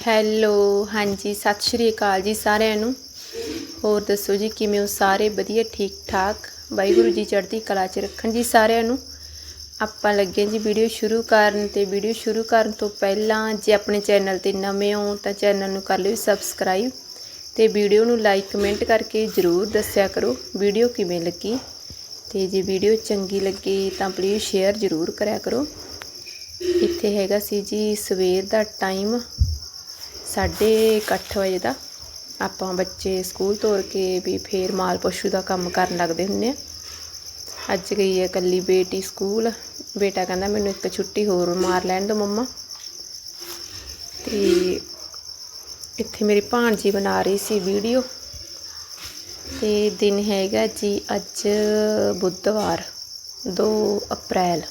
Hello ਹਾਂਜੀ, ਸਤਿ ਸ਼੍ਰੀ ਅਕਾਲ ਜੀ ਸਾਰਿਆਂ ਨੂੰ। ਹੋਰ ਦੱਸੋ ਜੀ, ਕਿਵੇਂ ਹੋ ਸਾਰੇ? ਵਧੀਆ, ਠੀਕ ਠਾਕ? ਵਾਹਿਗੁਰੂ ਜੀ ਚੜ੍ਹਦੀ ਕਲਾ 'ਚ ਰੱਖਣ ਜੀ ਸਾਰਿਆਂ ਨੂੰ। ਆਪਾਂ ਲੱਗੇ ਜੀ ਵੀਡੀਓ ਸ਼ੁਰੂ ਕਰਨ ਤੇ ਵੀਡੀਓ ਸ਼ੁਰੂ ਕਰਨ ਤੋਂ ਪਹਿਲਾਂ ਜੇ ਆਪਣੇ ਚੈਨਲ ਤੇ ਨਵੇਂ ਹੋ ਤਾਂ ਚੈਨਲ ਨੂੰ ਕਰ ਲਿਓ ਸਬਸਕ੍ਰਾਈਬ ਤੇ ਵੀਡੀਓ ਨੂੰ ਲਾਈਕ ਕਮੈਂਟ ਕਰਕੇ ਜਰੂਰ ਦੱਸਿਆ ਕਰੋ ਵੀਡੀਓ ਕਿਵੇਂ ਲੱਗੀ। ਤੇ ਜੇ ਵੀਡੀਓ ਚੰਗੀ ਲੱਗੀ ਤਾਂ ਪਲੀਜ਼ ਸ਼ੇਅਰ ਜਰੂਰ ਕਰਿਆ ਕਰੋ। ਇੱਥੇ ਹੈਗਾ ਸੀ ਜੀ ਸਵੇਰ ਦਾ ਟਾਈਮ ਸਾਢੇ ਕੁ ਅੱਠ ਵਜੇ ਦਾ ਆਪਾਂ ਬੱਚੇ ਸਕੂਲ ਤੋਰ ਕੇ ਵੀ ਫੇਰ ਮਾਲ ਪਸ਼ੂ ਦਾ ਕੰਮ ਕਰਨ ਲੱਗਦੇ ਹੁੰਦੇ ਆ। ਅੱਜ ਗਈ ਹੈ ਇਕੱਲੀ ਬੇਟੀ ਸਕੂਲ। ਬੇਟਾ ਕਹਿੰਦਾ ਮੈਨੂੰ ਇੱਕ ਛੁੱਟੀ ਹੋਰ ਮਾਰ ਲੈਣ ਦਿਓ ਮੰਮਾ। ਤੇ ਇੱਥੇ ਮੇਰੀ ਭਾਣਜੀ ਬਣਾ ਰਹੀ ਸੀ ਵੀਡੀਓ। ਤੇ ਦਿਨ ਹੈਗਾ ਜੀ ਅੱਜ ਬੁੱਧਵਾਰ 2 ਅਪ੍ਰੈਲ।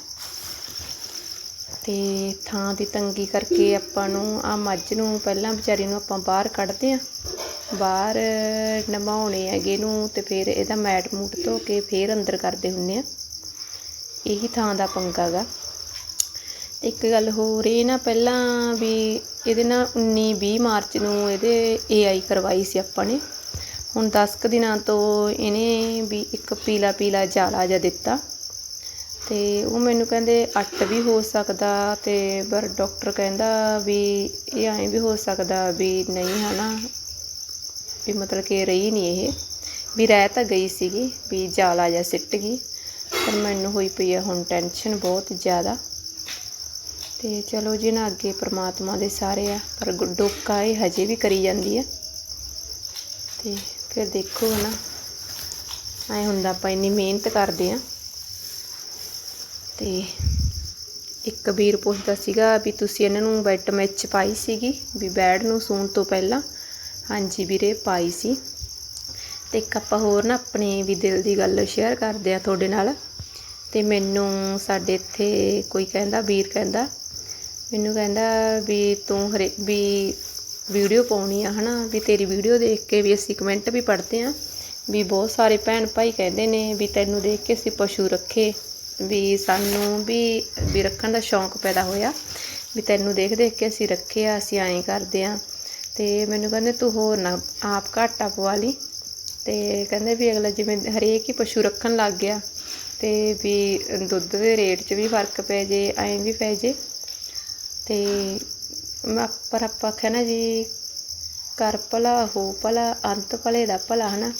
ਅਤੇ ਥਾਂ ਦੀ ਤੰਗੀ ਕਰਕੇ ਆਪਾਂ ਨੂੰ ਆ ਮੱਝ ਨੂੰ ਪਹਿਲਾਂ ਵਿਚਾਰੀ ਨੂੰ ਆਪਾਂ ਬਾਹਰ ਕੱਢਦੇ ਹਾਂ। ਬਾਹਰ ਨਮਾਉਣੇ ਹੈਗੇ ਇਹਨੂੰ ਅਤੇ ਫਿਰ ਇਹਦਾ ਮੈਟ ਮੂਟ ਧੋ ਕੇ ਫਿਰ ਅੰਦਰ ਕਰਦੇ ਹੁੰਦੇ ਹਾਂ। ਇਹੀ ਥਾਂ ਦਾ ਪੰਗਾ ਗਾ। ਤੇ ਇੱਕ ਗੱਲ ਹੋਰ, ਇਹ ਨਾ ਪਹਿਲਾਂ ਵੀ ਇਹਦੇ ਨਾਲ 19 20 ਮਾਰਚ ਨੂੰ ਇਹਦੇ ਏਆਈ ਕਰਵਾਈ ਸੀ ਆਪਾਂ ਨੇ। ਹੁਣ 10 ਕੁ ਦਿਨਾਂ ਤੋਂ ਇਹਨੇ ਵੀ ਇੱਕ ਪੀਲਾ ਪੀਲਾ ਜਾਲਾ ਜਿਹਾ ਦਿੱਤਾ। ਅਤੇ ਉਹ ਮੈਨੂੰ ਕਹਿੰਦੇ ਅੱਟ ਵੀ ਹੋ ਸਕਦਾ ਅਤੇ ਪਰ ਡਾਕਟਰ ਕਹਿੰਦਾ ਵੀ ਇਹ ਐਂ ਵੀ ਹੋ ਸਕਦਾ ਵੀ ਨਹੀਂ ਹੈ ਨਾ ਵੀ ਮਤਲਬ ਕਿ ਰਹੀ ਨਹੀਂ ਇਹ। ਵੀ ਰਹਿ ਤਾਂ ਗਈ ਸੀਗੀ, ਵੀ ਜਾਲਾ ਜਿਹਾ ਸਿੱਟ ਗਈ, ਪਰ ਮੈਨੂੰ ਹੋਈ ਪਈ ਆ ਹੁਣ ਟੈਨਸ਼ਨ ਬਹੁਤ ਜ਼ਿਆਦਾ। ਤੇ ਚਲੋ ਜੀ ਨਾ ਅੱਗੇ ਪ੍ਰਮਾਤਮਾ ਦੇ ਸਾਰੇ ਆ, ਪਰ ਗੁ- ਡੋਕਾ ਇਹ ਹਜੇ ਵੀ ਕਰੀ ਜਾਂਦੀ ਆ। ਤੇ ਫਿਰ ਦੇਖੋ ਨਾ ਐ ਹੁੰਦਾ ਆਪਾਂ ਇੰਨੀ ਮਿਹਨਤ ਕਰਦੇ ਆ। ਤੇ ਇੱਕ ਵੀਰ ਪੁੱਛਦਾ ਸੀਗਾ ਵੀ ਤੁਸੀਂ ਇਹਨਾਂ ਨੂੰ ਵਿਟਾਮਿਨ ਚ ਪਾਈ ਸੀਗੀ, ਵੀ ਬੈਡ ਨੂੰ ਸੂਣ ਤੋਂ ਪਹਿਲਾਂ? ਹਾਂਜੀ ਵੀਰੇ, ਪਾਈ ਸੀ। ਤੇ ਇੱਕ ਆਪਾਂ ਹੋਰ ਨਾ ਆਪਣੇ ਵੀ ਦਿਲ ਦੀ ਗੱਲ ਸ਼ੇਅਰ ਕਰਦੇ ਆ ਤੁਹਾਡੇ ਨਾਲ। ਤੇ ਮੈਨੂੰ ਸਾਡੇ ਇੱਥੇ ਕੋਈ ਕਹਿੰਦਾ, ਵੀਰ ਕਹਿੰਦਾ, ਮੈਨੂੰ ਕਹਿੰਦਾ ਵੀ ਤੂੰ ਹਰੇ ਵੀ ਵੀਡੀਓ ਪਾਉਣੀ ਆ ਹਨਾ, ਵੀ ਤੇਰੀ ਵੀਡੀਓ ਦੇਖ ਕੇ ਵੀ ਅਸੀਂ ਕਮੈਂਟ ਵੀ ਪੜ੍ਹਦੇ ਆ ਵੀ ਬਹੁਤ ਸਾਰੇ ਭੈਣ ਭਾਈ ਕਹਿੰਦੇ ਨੇ ਵੀ ਤੈਨੂੰ ਦੇਖ ਕੇ ਅਸੀਂ ਪਸ਼ੂ ਰੱਖੇ। ਵੀ ਸਾਨੂੰ ਵੀ ਵੀ ਰੱਖਣ ਦਾ ਸ਼ੌਂਕ ਪੈਦਾ ਹੋਇਆ। ਵੀ ਤੈਨੂੰ ਦੇਖ ਦੇਖ ਕੇ ਅਸੀਂ ਰੱਖੇ ਆ ਅਸੀਂ ਐਂ ਕਰਦੇ ਆ। ਤੇ ਮੈਨੂੰ ਕਹਿੰਦੇ, ਤੂੰ ਹੋਰ ਨਾ, ਆਪ ਘਾਟਾ ਪਵਾ ਲਈ। ਤੇ ਕਹਿੰਦੇ ਵੀ ਅਗਲਾ ਜਿਵੇਂ ਹਰੇਕ ਹੀ ਪਸ਼ੂ ਰੱਖਣ ਲੱਗ ਗਿਆ। ਤੇ ਵੀ ਦੁੱਧ ਦੇ ਰੇਟ 'ਚ ਵੀ ਫ਼ਰਕ ਪੈ ਜੇ, ਐਂ ਵੀ ਪੈ ਜੇ। ਤੇ ਪਰ ਆਪਾਂ ਆਖਿਆ ਜੀ ਕਰ ਭਲਾ ਹੋ, ਭਲਾ ਅੰਤ ਭਲੇ ਦਾ ਭਲਾ ਹਨਾ।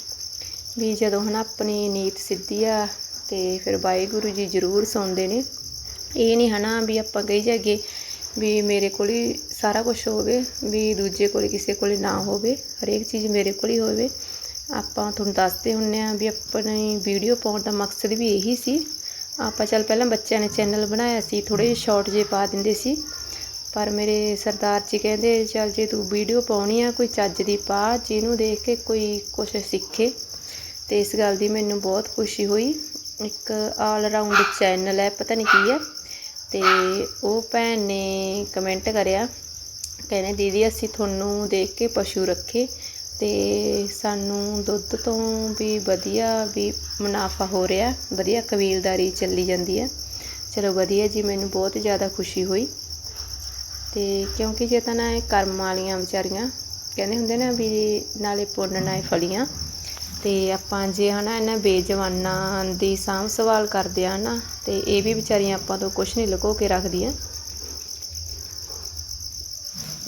ਵੀ ਜਦੋਂ ਹਨਾ ਆਪਣੀ ਨੀਤ ਸਿੱਧੀ ਆ ਤੇ ਫਿਰ ਵਾਹਿਗੁਰੂ ਜੀ ਜ਼ਰੂਰ ਸੁਣਦੇ ਨੇ। ਇਹ ਨਹੀਂ ਹਨਾ ਵੀ ਆਪਾਂ ਕਹੀ ਜਾਗੇ ਵੀ ਮੇਰੇ ਕੋਲ ਹੀ ਸਾਰਾ ਕੁਝ ਹੋਵੇ, ਵੀ ਦੂਜੇ ਕੋਲ ਕਿਸੇ ਕੋਲ ਨਾ ਹੋਵੇ, ਹਰੇਕ ਚੀਜ਼ ਮੇਰੇ ਕੋਲ ਹੀ ਹੋਵੇ। ਆਪਾਂ ਤੁਹਾਨੂੰ ਦੱਸਦੇ ਹੁੰਨੇ ਆ ਵੀ ਆਪਣੀ ਵੀਡੀਓ ਪਾਉਣ ਦਾ ਮਕਸਦ ਵੀ ਇਹੀ ਸੀ। ਆਪਾਂ ਚੱਲ ਪਹਿਲਾਂ ਬੱਚਿਆਂ ਨੇ ਚੈਨਲ ਬਣਾਇਆ ਸੀ ਥੋੜੇ ਸ਼ਾਰਟ ਜੇ ਪਾ ਦਿੰਦੇ ਸੀ। ਪਰ ਮੇਰੇ ਸਰਦਾਰ ਜੀ ਕਹਿੰਦੇ, ਚੱਲ ਜੇ ਤੂੰ ਵੀਡੀਓ ਪਾਉਣੀ ਆ, ਕੋਈ ਚੱਜ ਦੀ ਪਾ, ਜਿਹਨੂੰ ਦੇਖ ਕੇ ਕੋਈ ਕੁਝ ਸਿੱਖੇ। ਤੇ ਇਸ ਗੱਲ ਦੀ ਮੈਨੂੰ ਬਹੁਤ ਖੁਸ਼ੀ ਹੋਈ। ਇੱਕ ਆਲ ਰਾਊਂਡ ਚੈਨਲ ਹੈ, ਪਤਾ ਨਹੀਂ ਕੀ ਹੈ। ਤੇ ਉਹ ਭੈਣ ਨੇ ਕਮੈਂਟ ਕਰਿਆ, ਕਹਿੰਦੇ, ਦੀਦੀ, ਅਸੀਂ ਤੁਹਾਨੂੰ ਦੇਖ ਕੇ ਪਸ਼ੂ ਰੱਖੇ ਤੇ ਸਾਨੂੰ ਦੁੱਧ ਤੋਂ ਵੀ ਵਧੀਆ ਵੀ ਮੁਨਾਫਾ ਹੋ ਰਿਹਾ, ਵਧੀਆ ਕਬੀਲਦਾਰੀ ਚੱਲੀ ਜਾਂਦੀ ਹੈ। ਚਲੋ ਵਧੀਆ ਜੀ, ਮੈਨੂੰ ਬਹੁਤ ਜ਼ਿਆਦਾ ਖੁਸ਼ੀ ਹੋਈ। ਤੇ ਕਿਉਂਕਿ ਜੇ ਤਾਂ ਨਾ ਇਹ ਕਰਮ ਵਾਲੀਆਂ ਵਿਚਾਰੀਆਂ, ਕਹਿੰਦੇ ਹੁੰਦੇ ਨਾ ਵੀ ਨਾਲੇ ਪੁੰਨ ਨਾਲੇ ਫਲੀਆਂ। ਅਤੇ ਆਪਾਂ ਜੇ ਹੈ ਨਾ ਇਹਨਾਂ ਬੇਜਵਾਨਾਂ ਦੀ ਸਾਂਭ ਸੰਭਾਲ ਕਰਦੇ ਆ ਨਾ ਤੇ ਇਹ ਵੀ ਵਿਚਾਰੀਆਂ ਆਪਾਂ ਤੋਂ ਕੁਛ ਨਹੀਂ ਲੁਕੋ ਕੇ ਰੱਖਦੀਆਂ।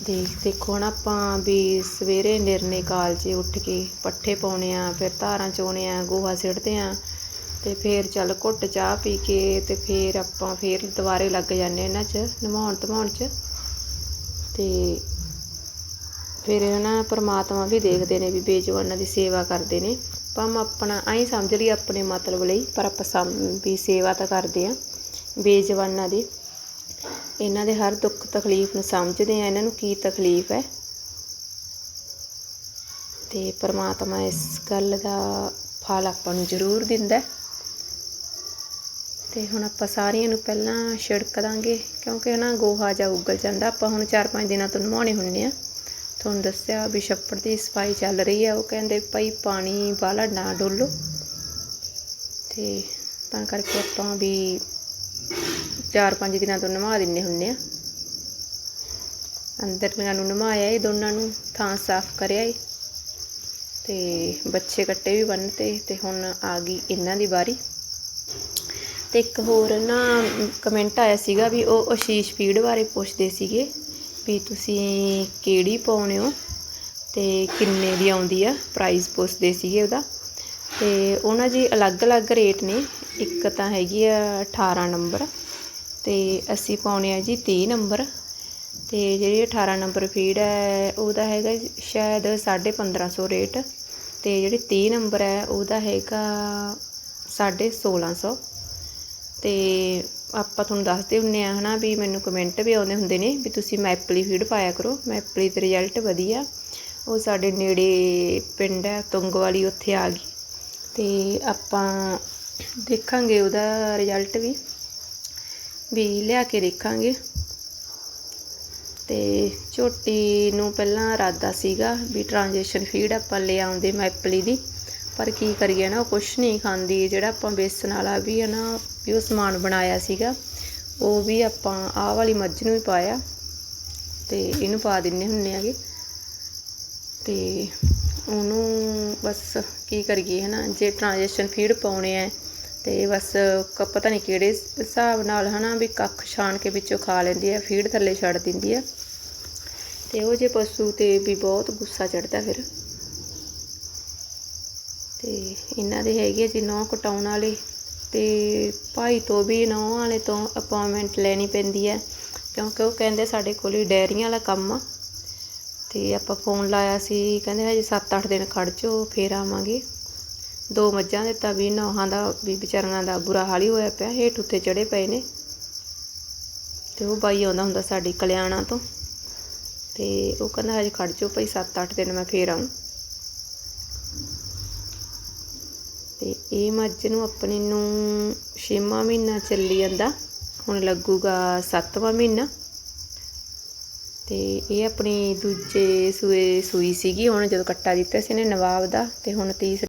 ਦੇਖ, ਦੇਖੋ ਨਾ ਆਪਾਂ ਵੀ ਸਵੇਰੇ ਨਿਰਨੇ ਕਾਲਜੇ ਉੱਠ ਕੇ ਪੱਠੇ ਪਾਉਣੇ ਆ, ਫਿਰ ਧਾਰਾਂ ਚੋਣੇ ਆ, ਗੋਹਾ ਸਿੱਟਦੇ ਆ, ਤੇ ਫਿਰ ਚੱਲ ਘੁੱਟ ਚਾਹ ਪੀ ਕੇ ਤੇ ਫਿਰ ਆਪਾਂ ਫਿਰ ਦੁਬਾਰੇ ਲੱਗ ਜਾਂਦੇ ਇਹਨਾਂ 'ਚ ਨਮਾਉਣ ਧਮਾਉਣ 'ਚ। ਤੇ ਫਿਰ ਨਾ ਪਰਮਾਤਮਾ ਵੀ ਦੇਖਦੇ ਨੇ ਵੀ ਬੇਜਵਾਨਾਂ ਦੀ ਸੇਵਾ ਕਰਦੇ ਨੇ। ਭਾਵੇਂ ਆਪਣਾ ਐਂ ਸਮਝ ਲਈ ਆਪਣੇ ਮਤਲਬ ਲਈ, ਪਰ ਆਪਾਂ ਸਮ ਵੀ ਸੇਵਾ ਤਾਂ ਕਰਦੇ ਆ ਬੇਜਵਾਨਾਂ ਦੀ। ਇਹਨਾਂ ਦੇ ਹਰ ਦੁੱਖ ਤਕਲੀਫ ਨੂੰ ਸਮਝਦੇ ਆ ਇਹਨਾਂ ਨੂੰ ਕੀ ਤਕਲੀਫ ਹੈ। ਤੇ ਪ੍ਰਮਾਤਮਾ ਇਸ ਗੱਲ ਦਾ ਫਲ ਆਪਾਂ ਨੂੰ ਜ਼ਰੂਰ ਦਿੰਦਾ ਹੈ। ਤੇ ਹੁਣ ਆਪਾਂ ਸਾਰਿਆਂ ਨੂੰ ਪਹਿਲਾਂ ਛਿੜਕ ਦਾਂਗੇ, ਕਿਉਂਕਿ ਨਾ ਗੋਹਾ ਜਾਂ ਉੱਗਲ ਜਾਂਦਾ, ਆਪਾਂ ਹੁਣ 4-5 ਦਿਨਾਂ ਤੋਂ ਨਵਾਉਣੇ ਹੁੰਨੇ ਆ ਤੁਹਾਨੂੰ ਦੱਸਿਆ ਵੀ ਛੱਪੜ ਦੀ ਸਫ਼ਾਈ ਚੱਲ ਰਹੀ ਹੈ, ਉਹ ਕਹਿੰਦੇ ਭਾਈ ਪਾਣੀ ਵਾਲਾ ਨਾ ਡੋਲੋ। ਤੇ ਤਾਂ ਕਰਕੇ ਆਪਾਂ ਵੀ 4-5 ਦਿਨਾਂ ਤੋਂ ਨਵਾ ਦਿੰਨੇ ਹੁੰਨੇ ਆ ਅੰਦਰਲੀਆਂ ਨੂੰ ਨਮਾਇਆ ਇਹ ਦੋਨਾਂ ਨੂੰ, ਥਾਂ ਸਾਫ਼ ਕਰਿਆ ਏ। ਤੇ ਬੱਚੇ ਕੱਟੇ ਵੀ ਬੰਨਤੇ ਤੇ ਹੁਣ ਆ ਗਈ ਇਹਨਾਂ ਦੀ ਵਾਰੀ। ਤੇ ਇੱਕ ਹੋਰ ਨਾ ਕਮੈਂਟ ਆਇਆ ਸੀਗਾ ਵੀ ਉਹ ਅਸ਼ੀਸ਼ ਪੀੜ ਬਾਰੇ ਪੁੱਛਦੇ ਸੀਗੇ। ਵੀ ਤੁਸੀਂ ਕਿਹੜੀ ਪਾਉਣੇ ਹੋ ਤੇ ਕਿੰਨੇ ਦੀ ਆਉਂਦੀ ਆ ਪ੍ਰਾਈਸ ਪੁੱਛਦੇ ਸੀਗੇ ਉਹਦਾ। ਤੇ ਉਹਨਾਂ ਜੀ ਅਲੱਗ-ਅਲੱਗ ਰੇਟ ਨੇ, ਇੱਕ ਤਾਂ ਹੈਗੀ ਆ 18 ਨੰਬਰ ਤੇ ਅਸੀਂ ਪਾਉਣੇ ਆ ਜੀ 30 ਨੰਬਰ ਤੇ ਜਿਹੜੀ 18 ਨੰਬਰ ਫੀਡ ਹੈ ਉਹਦਾ ਹੈਗਾ ਸ਼ਾਇਦ 1550 ਰੇਟ ਤੇ ਜਿਹੜੀ 30 ਨੰਬਰ ਹੈ ਉਹਦਾ ਹੈਗਾ 1650 ਤੇ ਆਪਾਂ ਤੁਹਾਨੂੰ ਦੱਸਦੇ ਹੁੰਨੇ ਆ ਹਨਾ ਵੀ ਮੈਨੂੰ ਕਮੈਂਟ ਵੀ ਆਉਂਦੇ ਹੁੰਦੇ ਨੇ ਵੀ ਤੁਸੀਂ ਮੈਪਲੀ ਫੀਡ ਪਾਇਆ ਕਰੋ। ਮੈਪਲੀ ਦੇ ਰਿਜ਼ਲਟ ਵਧੀਆ। ਉਹ ਸਾਡੇ ਨੇੜੇ ਪਿੰਡ ਹੈ ਤੁੰਗ ਵਾਲੀ ਉੱਥੇ ਆ ਗਈ। ਤੇ ਆਪਾਂ ਦੇਖਾਂਗੇ ਉਹਦਾ ਰਿਜ਼ਲਟ ਵੀ। ਵੀ ਲਿਆ ਕੇ ਦੇਖਾਂਗੇ। ਤੇ ਝੋਟੀ ਨੂੰ ਪਹਿਲਾਂ ਇਰਾਦਾ ਸੀਗਾ ਵੀ ਟ੍ਰਾਂਜੈਕਸ਼ਨ ਫੀਡ ਆਪਾਂ ਲੈ ਆਉਂਦੇ ਮੈਪਲੀ ਦੀ। ਪਰ ਕੀ ਕਰੀਏ ਨਾ, ਉਹ ਕੁਛ ਨਹੀਂ ਖਾਂਦੀ। ਜਿਹੜਾ ਆਪਾਂ ਬੇਸਣ ਵਾਲਾ ਵੀ ਹੈ ਨਾ, ਵੀ ਉਹ ਸਮਾਨ ਬਣਾਇਆ ਸੀਗਾ, ਉਹ ਵੀ ਆਪਾਂ ਆਹ ਵਾਲੀ ਮੱਝ ਨੂੰ ਵੀ ਪਾਇਆ ਤੇ ਇਹਨੂੰ ਪਾ ਦਿੰਨੇ ਹੁੰਨੇ ਆਗੇ ਤੇ ਉਹਨੂੰ ਬਸ ਕੀ ਕਰੀਏ ਹਨਾ, ਜੇ ਟ੍ਰਾਂਜੈਕਸ਼ਨ ਫੀਡ ਪਾਉਣੇ ਆ, ਤੇ ਬਸ ਪਤਾ ਨਹੀਂ ਕਿਹੜੇ ਹਿਸਾਬ ਨਾਲ ਹਨਾ, ਵੀ ਕੱਖ ਛਾਣ ਕੇ ਵਿੱਚੋਂ ਖਾ ਲੈਂਦੀ ਆ ਫੀਡ ਥੱਲੇ ਛੱਡ ਦਿੰਦੀ ਆ। ਤੇ ਉਹ ਜੇ ਪਸ਼ੂ ਤੇ ਵੀ ਬਹੁਤ ਗੁੱਸਾ ਚੜਦਾ ਫਿਰ। ਤੇ ਇਹਨਾਂ ਦੇ ਹੈਗੇ ਜੀ ਨੌ ਕਟਾਉਣ ਵਾਲੇ ਤੇ ਭਾਈ ਤੋਂ ਵੀ ਨੌ ਵਾਲੇ ਤੋਂ ਅਪਾਇੰਟਮੈਂਟ ਲੈਣੀ ਪੈਂਦੀ ਹੈ, ਕਿਉਂਕਿ ਉਹ ਕਹਿੰਦੇ ਸਾਡੇ ਕੋਲ ਹੀ ਡੈਰੀਆਂ ਵਾਲਾ ਕੰਮ ਆ। ਤੇ ਆਪਾਂ ਫੋਨ ਲਾਇਆ ਸੀ, ਕਹਿੰਦੇ ਹਜੇ 7-8 ਦਿਨ ਖੜ ਜਾਓ, ਫੇਰ ਆਵਾਂਗੇ। ਦੋ ਮੱਝਾਂ ਦੇ ਤਾਂ ਵੀ ਨੌਹਾਂ ਦਾ, ਵੀ ਵਿਚਾਰੀਆਂ ਦਾ ਬੁਰਾ ਹਾਲ ਹੀ ਹੋਇਆ ਪਿਆ, ਹੇਠ ਉੱਤੇ ਚੜੇ ਪਏ ਨੇ। ਤੇ ਉਹ ਬਾਈ ਆਉਂਦਾ ਹੁੰਦਾ ਸਾਡੀ ਕਲਿਆਣਾ ਤੋਂ। ਤੇ ਉਹ ਕਹਿੰਦਾ ਹਜੇ ਖੜ ਜਾਓ ਭਾਈ 7-8 ਦਿਨ ਮੈਂ ਫੇਰ ਆਉਂ ਤੇ ਇਹ ਮੱਝ ਨੂੰ ਆਪਣੇ ਨੂੰ ਛੇਵਾਂ ਮਹੀਨਾ ਚੱਲੀ ਜਾਂਦਾ। ਹੁਣ ਲੱਗੂਗਾ ਸੱਤਵਾਂ ਮਹੀਨਾ। ਤੇ ਇਹ ਆਪਣੀ ਦੂਜੇ ਸੂਏ ਸੂਈ ਸੀਗੀ। ਹੁਣ ਜਦੋਂ ਕੱਟਾ ਦਿੱਤਾ ਸੀ ਇਹਨੇ ਨਵਾਬ ਦਾ ਤੇ ਹੁਣ ਤੀਸਰੇ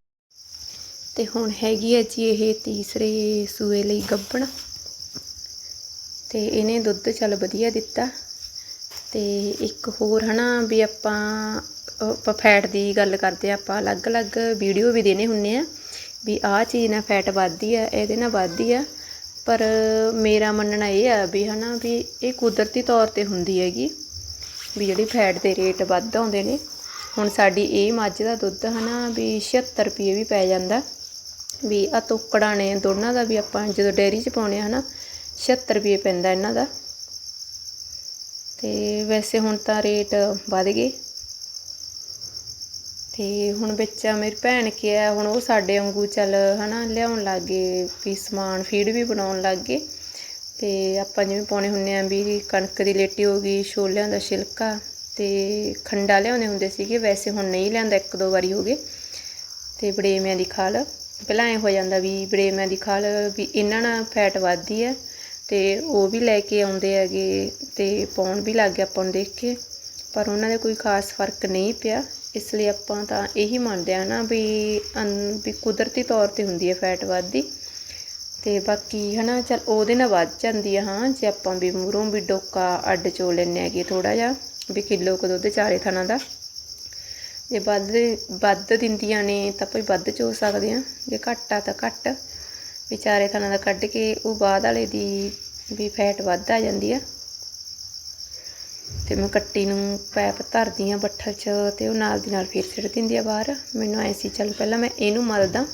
ਤੇ ਹੁਣ ਹੈਗੀ ਹੈ ਜੀ ਇਹ ਤੀਸਰੇ ਸੂਏ ਲਈ ਗੱਭਣ ਤੇ ਇਹਨੇ ਦੁੱਧ ਚੱਲ ਵਧੀਆ ਦਿੱਤਾ। ਤੇ ਇੱਕ ਹੋਰ ਹਨਾ ਵੀ ਆਪਾਂ ਆਪਾਂ ਫੈਟ ਦੀ ਗੱਲ ਕਰਦੇ ਆ ਆਪਾਂ ਅਲੱਗ-ਅਲੱਗ ਵੀਡੀਓ ਵੀ ਦੇਣੇ ਹੁੰਨੇ ਆ। ਵੀ ਆਹ ਚੀਜ਼ ਨਾਲ ਫੈਟ ਵੱਧਦੀ ਆ, ਇਹਦੇ ਨਾਲ ਵੱਧਦੀ ਆ। ਪਰ ਮੇਰਾ ਮੰਨਣਾ ਇਹ ਆ ਵੀ ਹਨਾ ਵੀ ਇਹ ਕੁਦਰਤੀ ਤੌਰ ਤੇ ਹੁੰਦੀ ਹੈਗੀ ਵੀ ਜਿਹੜੀ ਫੈਟ ਦੇ ਰੇਟ ਵੱਧ ਆਉਂਦੇ ਨੇ। ਹੁਣ ਸਾਡੀ ਇਹ ਮੱਝ ਦਾ ਦੁੱਧ ਹਨਾ ਵੀ 76 ਰੁਪਏ ਵੀ ਪੈ ਜਾਂਦਾ। ਵੀ ਆ ਤੋਕੜਾਂ ਨੇ, ਦੋਨਾਂ ਦਾ ਵੀ ਆਪਾਂ ਜਦੋਂ ਡੇਅਰੀ 'ਚ ਪਾਉਣੇ ਆ ਹਨਾ 76 ਰੁਪਏ ਪੈਂਦਾ ਇਹਨਾਂ ਦਾ। ਤੇ ਵੈਸੇ ਹੁਣ ਤਾਂ ਰੇਟ ਵੱਧ ਗਏ। ਤੇ ਹੁਣ ਵਿੱਚ ਮੇਰੀ ਭੈਣ ਕੀ ਆ, ਹੁਣ ਉਹ ਸਾਡੇ ਵਾਂਗੂ ਚੱਲ ਹਨਾ ਲਿਆਉਣ ਲੱਗ ਗਏ ਵੀ ਸਮਾਨ, ਫੀਡ ਵੀ ਬਣਾਉਣ ਲੱਗ। ਗਏ ਤੇ ਆਪਾਂ ਜਿਵੇਂ ਪਾਉਣੇ ਹੁੰਨੇ ਆ ਵੀ ਕਣਕ ਦੀ ਲੇਟੀ ਹੋ ਗਈ ਛੋਲਿਆਂ ਦਾ ਛਿਲਕਾ ਤੇ ਖੰਡਾ ਲਿਆਉਂਦੇ ਹੁੰਦੇ ਸੀਗੇ, ਵੈਸੇ ਹੁਣ ਨਹੀਂ ਲਿਆਂਦਾ, ਇੱਕ ਦੋ ਵਾਰੀ ਹੋ ਗਏ। ਤੇ ਬੜੇਮਿਆਂ ਦੀ ਖਾਲ, ਪਹਿਲਾਂ ਐ ਹੋ ਜਾਂਦਾ ਵੀ ਬੜੇਮਿਆਂ ਦੀ ਖਾਲ ਵੀ ਇਹਨਾਂ ਨਾਲ ਫੈਟ ਵੱਧਦੀ ਹੈ ਤੇ ਉਹ ਵੀ ਲੈ ਕੇ ਆਉਂਦੇ ਹੈਗੇ ਤੇ ਪਾਉਣ ਵੀ ਲੱਗ ਗਏ ਆਪਾਂ ਨੂੰ ਦੇਖ ਕੇ, ਪਰ ਉਹਨਾਂ ਦੇ ਕੋਈ ਖਾਸ ਫ਼ਰਕ ਨਹੀਂ ਪਿਆ। ਇਸ ਲਈ ਆਪਾਂ ਤਾਂ ਇਹੀ ਮੰਨਦੇ ਆ ਨਾ ਵੀ ਅਨ- ਵੀ ਕੁਦਰਤੀ ਤੌਰ ਤੇ ਹੁੰਦੀ ਹੈ ਫੈਟ ਵੱਧਦੀ। ਤੇ ਬਾਕੀ ਹਨਾ, ਚਲ ਉਹਦੇ ਨਾਲ ਵੱਧ ਜਾਂਦੀ ਆ, ਹਾਂ, ਜੇ ਆਪਾਂ ਵੀ ਮੂਹਰੋਂ ਵੀ ਡੋਕਾ ਅੱਡ ਚੋ ਲੈਨੇ ਹੈਗੇ ਥੋੜਾ ਜਿਹਾ, ਵੀ ਕਿਲੋ ਕੁ ਦੁੱਧ ਚਾਰੇ ਥਾਣਾ ਦਾ। ਜੇ ਵੱਧ ਵੱਧ ਦਿੰਦੀਆਂ ਨੇ ਤਾਂ ਭਾਈ ਵੱਧ ਚੋ ਸਕਦੇ ਆ ਜੇ ਘੱਟ ਆ ਤਾਂ ਘੱਟ, ਵੀ ਚਾਰੇ ਥਣਾ ਦਾ ਕੱਢ ਕੇ ਉਹ ਬਾਅਦ ਵਾਲੇ ਦੀ ਵੀ ਫੈਟ ਵੱਧ ਆ ਜਾਂਦੀ ਆ। ਤੇ ਮੈਂ ਕੱਟੀ ਨੂੰ ਪੈਪ ਧਰਦੀ ਆ ਬੱਠਲ 'ਚ ਤੇ ਉਹ ਨਾਲ ਦੀ ਨਾਲ ਫਿਰ ਸਿੱਟ ਦਿੰਦੀ ਆ ਬਾਹਰ। ਮੈਨੂੰ ਐ ਸੀ, ਚੱਲ ਪਹਿਲਾਂ ਮੈਂ ਇਹਨੂੰ ਮਲਦਾ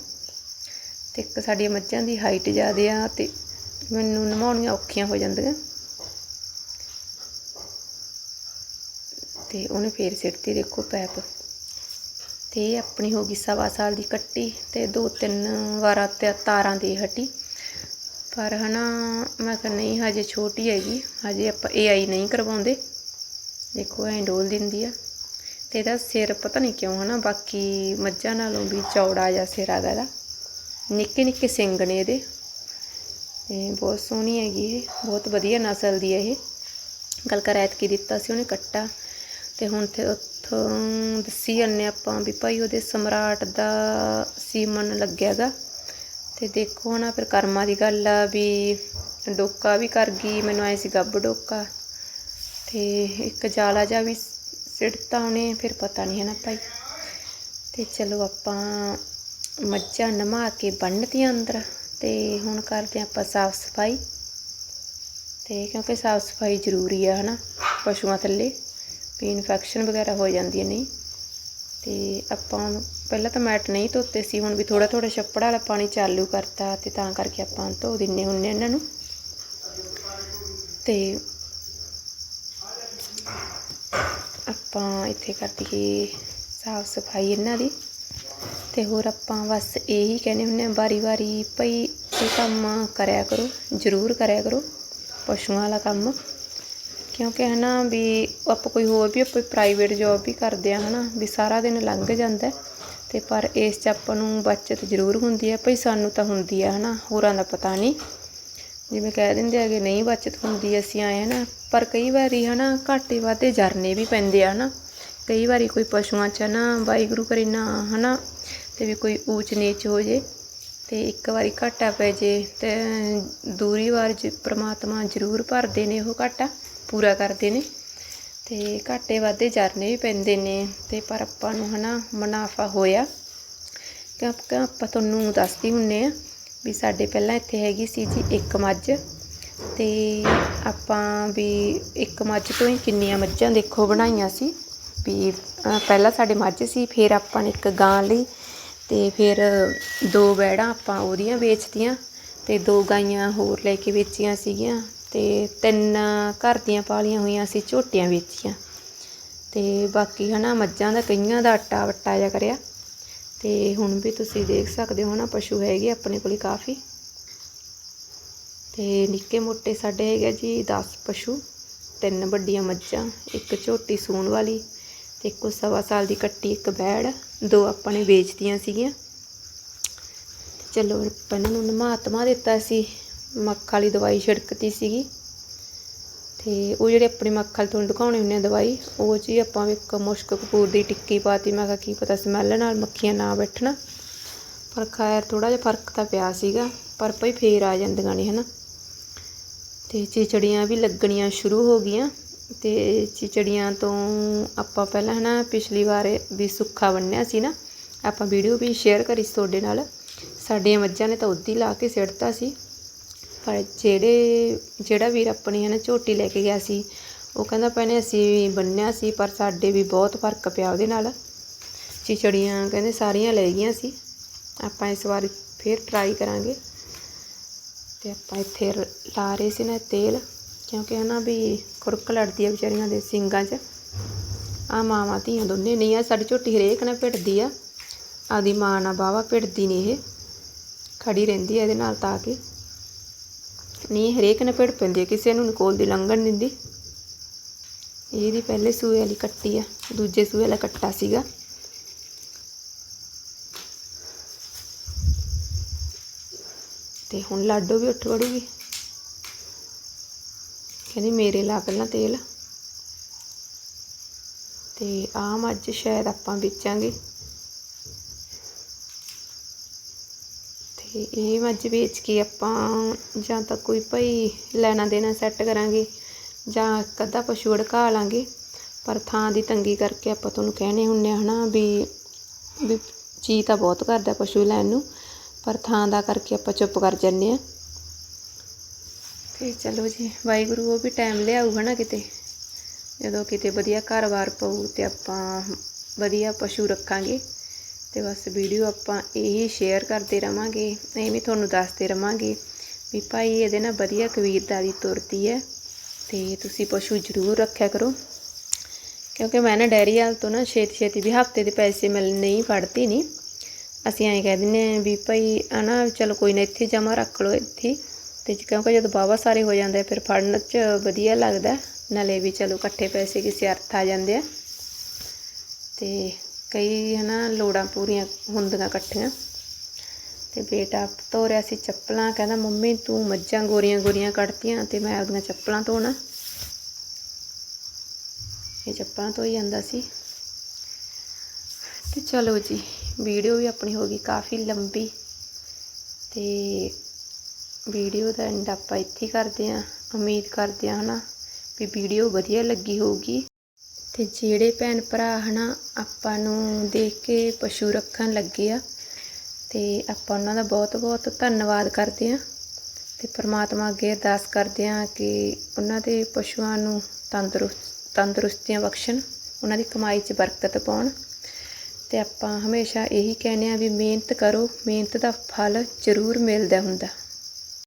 ਤੇ ਇੱਕ ਸਾਡੀਆਂ ਮੱਝਾਂ ਦੀ ਹਾਈਟ ਜ਼ਿਆਦੇ ਆ ਤੇ ਮੈਨੂੰ ਨਮਾਉਣੀਆਂ ਔਖੀਆਂ ਹੋ ਜਾਂਦੀਆਂ। ਤੇ ਉਹਨੇ ਫੇਰ ਸਿੱਟਤੀ ਦੇਖੋ ਪੈਪ। ਤੇ ਇਹ ਆਪਣੀ ਹੋ ਗਈ ਸਵਾ ਸਾਲ ਦੀ ਕੱਟੀ ਤੇ ਦੋ ਤਿੰਨ ਵਾਰਾਂ ਤੇ ਤਾਰਾਂ ਦੇ ਹਟੀ। ਪਰ ਹਨਾ, ਮੈਂ ਕਿਹਾ ਨਹੀਂ, ਹਜੇ ਛੋਟੀ ਹੈਗੀ, ਹਜੇ ਆਪਾਂ ਏਆਈ ਨਹੀਂ ਕਰਵਾਉਂਦੇ। ਦੇਖੋ, ਐਂ ਡੋਲ ਦਿੰਦੀ ਆ। ਤੇ ਇਹਦਾ ਸਿਰ ਪਤਾ ਨਹੀਂ ਕਿਉਂ ਹਨਾ, ਬਾਕੀ ਮੱਝਾਂ ਨਾਲੋਂ ਵੀ ਚੌੜਾ ਜਿਹਾ ਸਿਰ ਆ ਇਹਦਾ ਨਿੱਕੇ ਨਿੱਕੇ ਸਿੰਗ ਨੇ ਇਹਦੇ। ਤੇ ਬਹੁਤ ਸੋਹਣੀ ਹੈਗੀ ਇਹ। ਬਹੁਤ ਵਧੀਆ ਨਸਲ ਦੀ ਹੈ ਇਹ। ਗੱਲ ਕਰ, ਐਤਕੀ ਦਿੱਤਾ ਸੀ ਉਹਨੇ ਕੱਟਾ। ਤੇ ਹੁਣ ਤੇ ਉੱਥੋਂ ਦੱਸੀ ਜਾਂਦੇ ਆਪਾਂ ਵੀ ਭਾਈ ਉਹਦੇ ਸਮਰਾਟ ਦਾ ਸੀਮਨ ਲੱਗਿਆਗਾ ਤੇ ਦੇਖੋ ਨਾ ਫਿਰ ਕਰਮਾਂ ਦੀ ਗੱਲ ਆ ਵੀ ਡੋਕਾ ਵੀ ਕਰ ਗਈ, ਮੈਨੂੰ ਐ ਸੀ ਗੱਬ ਡੋਕਾ ਤੇ ਇੱਕ ਜਾਲਾ ਜਿਹਾ ਵੀ ਸਿੱਟਤਾ ਉਹਨੇ, ਫਿਰ ਪਤਾ ਨਹੀਂ ਹੈ ਨਾ ਭਾਈ। ਤੇ ਚਲੋ ਆਪਾਂ ਮੱਝਾਂ ਨਮਾ ਕੇ ਬੰਨ੍ਹਤੀਆਂ ਅੰਦਰ ਤੇ ਹੁਣ ਕਰਦੇ ਹਾਂ ਆਪਾਂ ਸਾਫ਼ ਸਫ਼ਾਈ। ਤੇ ਕਿਉਂਕਿ ਸਾਫ਼ ਸਫ਼ਾਈ ਜ਼ਰੂਰੀ ਆ ਹਨਾ ਪਸ਼ੂਆਂ ਥੱਲੇ, ਵੀ ਇਨਫੈਕਸ਼ਨ ਵਗੈਰਾ ਹੋ ਜਾਂਦੀਆਂ ਨਹੀਂ। ਤੇ ਆਪਾਂ ਪਹਿਲਾਂ ਤਾਂ ਮੈਟ ਨਹੀਂ ਧੋਤੇ ਸੀ, ਹੁਣ ਵੀ ਥੋੜਾ ਥੋੜਾ ਛੱਪੜ ਵਾਲਾ ਪਾਣੀ ਚਾਲੂ ਕਰਤਾ ਤੇ ਤਾਂ ਕਰਕੇ ਆਪਾਂ ਧੋ ਦਿੰਨੇ ਹੁੰਨੇ ਇਹਨਾਂ ਨੂੰ। ਤੇ ਆਪਾਂ ਇੱਥੇ ਕਰ ਦਈਏ ਸਾਫ਼ ਸਫ਼ਾਈ ਇਹਨਾਂ ਦੀ। ਤੇ ਹੋਰ ਆਪਾਂ ਬਸ ਇਹੀ ਕਹਿੰਦੇ ਹੁੰਨੇ ਆ ਵਾਰੀ ਵਾਰੀ ਭਈ ਇਹ ਕੰਮ ਕਰਿਆ ਕਰੋ, ਜ਼ਰੂਰ ਕਰਿਆ ਕਰੋ, ਪਸ਼ੂਆਂ ਵਾਲਾ ਕੰਮ। ਕਿਉਂਕਿ ਹਨਾ ਵੀ ਆਪਾਂ ਕੋਈ ਹੋਰ ਵੀ, ਆਪਾਂ ਪ੍ਰਾਈਵੇਟ ਜੌਬ ਵੀ ਕਰਦੇ ਆ ਹਨਾ, ਵੀ ਸਾਰਾ ਦਿਨ ਲੰਘ ਜਾਂਦਾ। ਹੈ ਤੇ ਪਰ ਇਸ 'ਚ ਆਪਾਂ ਨੂੰ ਬਚਤ ਜ਼ਰੂਰ ਹੁੰਦੀ ਹੈ, ਭਈ ਸਾਨੂੰ ਤਾਂ ਹੁੰਦੀ ਆ, ਹਨਾ, ਹੋਰਾਂ ਦਾ ਪਤਾ ਨਹੀਂ। ਜਿਵੇਂ ਕਹਿ ਦਿੰਦੇ ਆ ਕਿ ਨਹੀਂ ਬਚਤ ਹੁੰਦੀ ਅਸੀਂ ਆਏ ਹਨਾ, ਪਰ ਕਈ ਵਾਰੀ ਹਨਾ ਘਾਟੇ ਵਾਧੇ ਜਰਨੇ ਵੀ ਪੈਂਦੇ ਆ ਹਨਾ। ਕਈ ਵਾਰੀ ਕੋਈ ਪਸ਼ੂਆਂ 'ਚ ਨਾ ਵਾਹਿਗੁਰੂ ਕਰੇ ਨਾ ਹਨਾ, ਤੇ ਵੀ ਕੋਈ ਊਚ ਨੀਚ ਹੋ ਜੇ, ਤੇ ਇੱਕ ਵਾਰੀ ਘਾਟਾ ਪੈ ਜੇ, ਤੇ ਦੂਰੀ ਵਾਰ ਜ ਪ੍ਰਮਾਤਮਾ ਜ਼ਰੂਰ ਭਰਦੇ ਨੇ ਉਹ ਘਾਟਾ, ਪੂਰਾ ਕਰਦੇ ਨੇ। ਤੇ ਘਾਟੇ ਵਾਧੇ ਜਰਨੇ ਵੀ ਪੈਂਦੇ ਨੇ, ਤੇ ਪਰ ਆਪਾਂ ਨੂੰ ਹਨਾ ਮੁਨਾਫਾ ਹੋਇਆ। ਕਿਉਂਕਿ ਆਪਾਂ ਤੁਹਾਨੂੰ ਦੱਸਦੀ ਹੁੰਨੇ ਆ ਵੀ ਸਾਡੇ ਪਹਿਲਾਂ ਇੱਥੇ ਹੈਗੀ ਸੀ ਜੀ ਇੱਕ ਮੱਝ ਤੇ ਆਪਾਂ ਵੀ ਇੱਕ ਮੱਝ ਤੋਂ ਹੀ ਕਿੰਨੀਆਂ ਮੱਝਾਂ ਦੇਖੋ ਬਣਾਈਆਂ ਸੀ ਵੀ ਪਹਿਲਾਂ ਸਾਡੇ ਮੱਝ ਸੀ, ਫਿਰ ਆਪਾਂ ਨੇ ਇੱਕ ਗਾਂ ਲਈ ਤੇ ਫਿਰ ਦੋ ਬੈੜਾਂ ਆਪਾਂ ਉਹਦੀਆਂ ਵੇਚਤੀਆਂ ਤੇ ਦੋ ਗਾਈਆਂ ਹੋਰ ਲੈ ਕੇ ਵੇਚੀਆਂ ਸੀਗੀਆਂ ਤੇ ਤਿੰਨ ਘਰ ਦੀਆਂ ਪਾਲੀਆਂ ਹੋਈਆਂ ਸੀ, ਝੋਟੀਆਂ ਵੇਚੀਆਂ ਤੇ ਬਾਕੀ ਹਨਾ ਮੱਝਾਂ ਦਾ ਕਈਆਂ ਦਾ ਆਟਾ ਵਟਾ ਜਿਹਾ ਕਰਿਆ। ਤੇ ਹੁਣ ਵੀ ਤੁਸੀਂ ਦੇਖ ਸਕਦੇ ਹੋ ਨਾ, ਪਸ਼ੂ ਹੈਗੇ ਆਪਣੇ ਕੋਲ ਕਾਫੀ। ਤੇ ਨਿੱਕੇ ਮੋਟੇ ਸਾਡੇ ਹੈਗੇ ਜੀ 10 ਪਸ਼ੂ, ਤਿੰਨ ਵੱਡੀਆਂ ਮੱਝਾਂ, ਇੱਕ ਝੋਟੀ ਸੂਣ ਵਾਲੀ ਤੇ ਇੱਕ ਸਵਾ ਸਾਲ ਦੀ ਕੱਟੀ, ਇੱਕ ਬੈੜ, ਦੋ ਆਪਾਂ ਨੇ ਵੇਚਤੀਆਂ ਸੀਗੀਆਂ। ਚਲੋ ਆਪਾਂ ਇਹਨਾਂ ਨੂੰ ਨਮਾਤਮਾ ਦਿੱਤਾ ਸੀ, ਮੱਖ ਵਾਲੀ ਦਵਾਈ ਛਿੜਕਤੀ ਸੀਗੀ। ਅਤੇ ਉਹ ਜਿਹੜੇ ਆਪਣੀ ਮੱਖਲ ਤੋਂ ਤੁਹਾਨੂੰ ਹੁੰਦੇ ਆ ਦਵਾਈ, ਉਹ 'ਚ ਹੀ ਆਪਾਂ ਇੱਕ ਮੁਸ਼ਕ ਕਪੂਰ ਦੀ ਟਿੱਕੀ ਪਾਤੀ। ਮੈਂ ਕਿਹਾ ਕੀ ਪਤਾ ਸਮੈਲ ਨਾਲ ਮੱਖੀਆਂ ਨਾ ਬੈਠਣ। ਪਰ ਖੈਰ ਥੋੜ੍ਹਾ ਜਿਹਾ ਫ਼ਰਕ ਤਾਂ ਪਿਆ ਸੀਗਾ, ਪਰ ਭਈ ਫੇਰ ਆ ਜਾਂਦੀਆਂ ਨੇ, ਹਨਾ। ਤੇ ਚਿਚੜੀਆਂ ਵੀ ਲੱਗਣੀਆਂ ਸ਼ੁਰੂ ਹੋ ਗਈਆਂ। ਤੇ ਚਿਚੜੀਆਂ ਤੋਂ ਆਪਾਂ ਪਹਿਲਾਂ, ਹਨਾ, ਪਿਛਲੀ ਵਾਰ ਵੀ ਸੁੱਖਾ ਬੰਨਿਆ ਸੀ ਨਾ। ਆਪਾਂ ਵੀਡੀਓ ਵੀ ਸ਼ੇਅਰ ਕਰੀ ਸੀ ਤੁਹਾਡੇ ਨਾਲ। ਸਾਡੀਆਂ ਮੱਝਾਂ ਨੇ ਤਾਂ ਉੱਦੀ ਲਾ ਕੇ ਸਿੱਟਤਾ ਸੀ। ਪਰ ਜਿਹੜੇ, ਜਿਹੜਾ ਵੀਰ ਆਪਣੀ ਹੈ ਨਾ ਝੋਟੀ ਲੈ ਕੇ ਗਿਆ ਸੀ, ਉਹ ਕਹਿੰਦਾ ਭੈਣੇ ਅਸੀਂ ਵੀ ਬੰਨਿਆ ਸੀ, ਪਰ ਸਾਡੇ ਵੀ ਬਹੁਤ ਫ਼ਰਕ ਪਿਆ ਉਹਦੇ ਨਾਲ। ਚਿਚੜੀਆਂ ਕਹਿੰਦੇ ਸਾਰੀਆਂ ਲੈ ਗਈਆਂ ਸੀ। ਆਪਾਂ ਇਸ ਵਾਰ ਫੇਰ ਟਰਾਈ ਕਰਾਂਗੇ। ਤੇ ਆਪਾਂ ਇੱਥੇ ਲਾ ਰਹੇ ਸੀ ਨਾ ਤੇਲ, ਕਿਉਂਕਿ ਹਨਾ ਵੀ ਖੁਰਕ ਲੜਦੀ ਆ ਵਿਚਾਰੀਆਂ ਦੇ ਸਿੰਗਾਂ 'ਚ। ਆ ਮਾਵਾਂ ਧੀਆਂ ਦੋਨੇ ਨਹੀਂ ਆ, ਸਾਡੀ ਝੋਟੀ ਹਰੇਕ ਨਾਲ ਭਿੜਦੀ ਆ। ਆਦੀ ਮਾਂ ਨਾਲ ਬਾਵਾ ਭਿੜਦੀ ਨਹੀਂ ਇਹ। ਖੜੀ ਰਹਿੰਦੀ ਆ ਇਹਦੇ ਨਾਲ ਤਾਂ ਕਿ। ਨਹੀਂ ਹਰੇਕ ਨੇ ਭਿੜ ਪੈਂਦੀ ਹੈ ਕਿਸੇ ਨੂੰ ਨਿਕੋਲ ਦੀ ਲੰਘਣ ਦਿੰਦੀ। ਇਹਦੀ ਪਹਿਲੇ ਸੂਏ ਵਾਲੀ ਕੱਟੀ ਆ, ਦੂਜੇ ਸੂਏ ਵਾਲਾ ਕੱਟਾ ਸੀਗਾ। ਤੇ ਹੁਣ ਲਾਡੋ ਵੀ ਉੱਠ ਵੜੂਗੀ। ਕਹਿੰਦੀ, ਮੇਰੇ ਲਾ ਪਹਿਲਾਂ ਤੇਲ। ਤੇ ਆਮ ਅੱਜ ਸ਼ਾਇਦ ਆਪਾਂ ਵੇਚਾਂਗੇ। ਤੇ ਇਹ ਮੱਝ ਵੇਚ ਕੇ ਆਪਾਂ ਜਾਂ ਤਾਂ ਕੋਈ ਭਈ ਲੈਣਾ ਦੇਣਾ ਸੈੱਟ ਕਰਾਂਗੇ ਜਾਂ ਇੱਕ ਅੱਧਾ ਪਸ਼ੂ ਅੜਕਾ ਲਾਂਗੇ। ਪਰ ਥਾਂ ਦੀ ਤੰਗੀ ਕਰਕੇ ਆਪਾਂ ਤੁਹਾਨੂੰ ਕਹਿਣੇ ਹੁੰਨੇ ਆ ਹਨਾ ਵੀ ਵੀ ਜੀ ਤਾਂ ਬਹੁਤ ਕਰਦਾ ਪਸ਼ੂ ਲੈਣ ਨੂੰ, ਪਰ ਥਾਂ ਦਾ ਕਰਕੇ ਆਪਾਂ ਚੁੱਪ ਕਰ ਜੰਨੇ ਆ। ਤੇ ਚਲੋ ਜੀ, ਵਾਹਿਗੁਰੂ ਉਹ ਵੀ ਟਾਈਮ ਲਿਆਊ ਹਨਾ ਕਿਤੇ। ਜਦੋਂ ਕਿਤੇ ਵਧੀਆ ਘਰ-ਬਾਰ ਪਊ ਤੇ ਆਪਾਂ ਵਧੀਆ ਪਸ਼ੂ ਰੱਖਾਂਗੇ। ਤੇ ਬਸ ਵੀਡੀਓ ਆਪਾਂ ਇਹੀ ਸ਼ੇਅਰ ਕਰਦੇ ਰਵਾਂਗੇ। ਐਵੇਂ ਤੁਹਾਨੂੰ ਦੱਸਦੇ ਰਵਾਂਗੇ ਵੀ ਭਾਈ ਇਹਦੇ ਨਾਲ ਵਧੀਆ ਕਬੀਰਦਾਰੀ ਤੁਰਦੀ ਹੈ ਤੇ ਤੁਸੀਂ ਪਸ਼ੂ ਜ਼ਰੂਰ ਰੱਖਿਆ ਕਰੋ। ਕਿਉਂਕਿ ਮੈਂ ਨਾ ਡੈਰੀ ਵਾਲ ਤੋਂ ਨਾ ਛੇਤੀ ਛੇਤੀ ਵੀ ਹਫ਼ਤੇ ਦੇ ਪੈਸੇ ਮਿਲ ਨਹੀਂ ਫੜਦੀ ਨਹੀਂ ਅਸੀਂ ਐਂ ਕਹਿ ਦਿੰਦੇ ਹਾਂ ਵੀ ਭਾਈ ਹਨਾ ਚਲੋ ਕੋਈ ਨਾ ਇੱਥੇ ਜਮਾ ਰੱਖ ਲਓ ਇੱਥੇ। ਤੇ ਕਿਉਂਕਿ ਜਦੋਂ ਬਾਵਾ ਸਾਰੇ ਹੋ ਜਾਂਦੇ ਫਿਰ ਫੜਨ 'ਚ ਵਧੀਆ ਲੱਗਦਾ। ਨਾਲੇ ਵੀ ਚਲੋ ਇਕੱਠੇ ਪੈਸੇ ਕਿਸੇ ਅਰਥ ਆ ਜਾਂਦੇ ਆ। ਤੇ ਕਈ ਹਨਾ ਲੋੜਾਂ ਪੂਰੀਆਂ ਹੁੰਦੀਆਂ ਇਕੱਠੀਆਂ। ਤੇ ਬੇਟਾ ਧੋ ਰਿਹਾ ਸੀ ਚੱਪਲਾਂ, ਕਹਿੰਦਾ, ਮੰਮੀ, ਤੂੰ ਮੱਝਾਂ ਗੋਰੀਆਂ ਗੋਰੀਆਂ ਕੱਢਤੀਆਂ ਤੇ ਮੈਂ ਆਪਦੀਆਂ ਚੱਪਲਾਂ ਧੋਣਾ। ਇਹ ਚੱਪਲਾਂ ਧੋਈ ਜਾਂਦਾ ਸੀ। ਤੇ ਚਲੋ ਜੀ, ਵੀਡੀਓ ਵੀ ਆਪਣੀ ਹੋ ਗਈ ਕਾਫੀ ਲੰਬੀ। ਤੇ ਵੀਡੀਓ ਦਾ ਐਂਡ ਆਪਾਂ ਇੱਥੇ ਕਰਦੇ ਹਾਂ। ਉਮੀਦ ਕਰਦੇ ਹਾਂ ਹਨਾ ਵੀ ਵੀਡੀਓ ਵਧੀਆ ਲੱਗੀ ਹੋਊਗੀ। ਅਤੇ ਜਿਹੜੇ ਭੈਣ ਭਰਾ ਹੈ ਨਾ ਆਪਾਂ ਨੂੰ ਦੇਖ ਕੇ ਪਸ਼ੂ ਰੱਖਣ ਲੱਗੇ ਆ ਅਤੇ ਆਪਾਂ ਉਹਨਾਂ ਦਾ ਬਹੁਤ ਬਹੁਤ ਧੰਨਵਾਦ ਕਰਦੇ ਹਾਂ ਅਤੇ ਪਰਮਾਤਮਾ ਅੱਗੇ ਅਰਦਾਸ ਕਰਦੇ ਹਾਂ ਕਿ ਉਹਨਾਂ ਦੇ ਪਸ਼ੂਆਂ ਨੂੰ ਤੰਦਰੁਸਤ, ਤੰਦਰੁਸਤੀਆਂ ਬਖਸ਼ਣ, ਉਹਨਾਂ ਦੀ ਕਮਾਈ 'ਚ ਬਰਕਤ ਪਾਉਣ। ਤੇ ਆਪਾਂ ਹਮੇਸ਼ਾ ਇਹੀ ਕਹਿੰਦੇ ਆ ਵੀ ਮਿਹਨਤ ਕਰੋ, ਮਿਹਨਤ ਦਾ ਫਲ ਜ਼ਰੂਰ ਮਿਲਦਾ ਹੁੰਦਾ।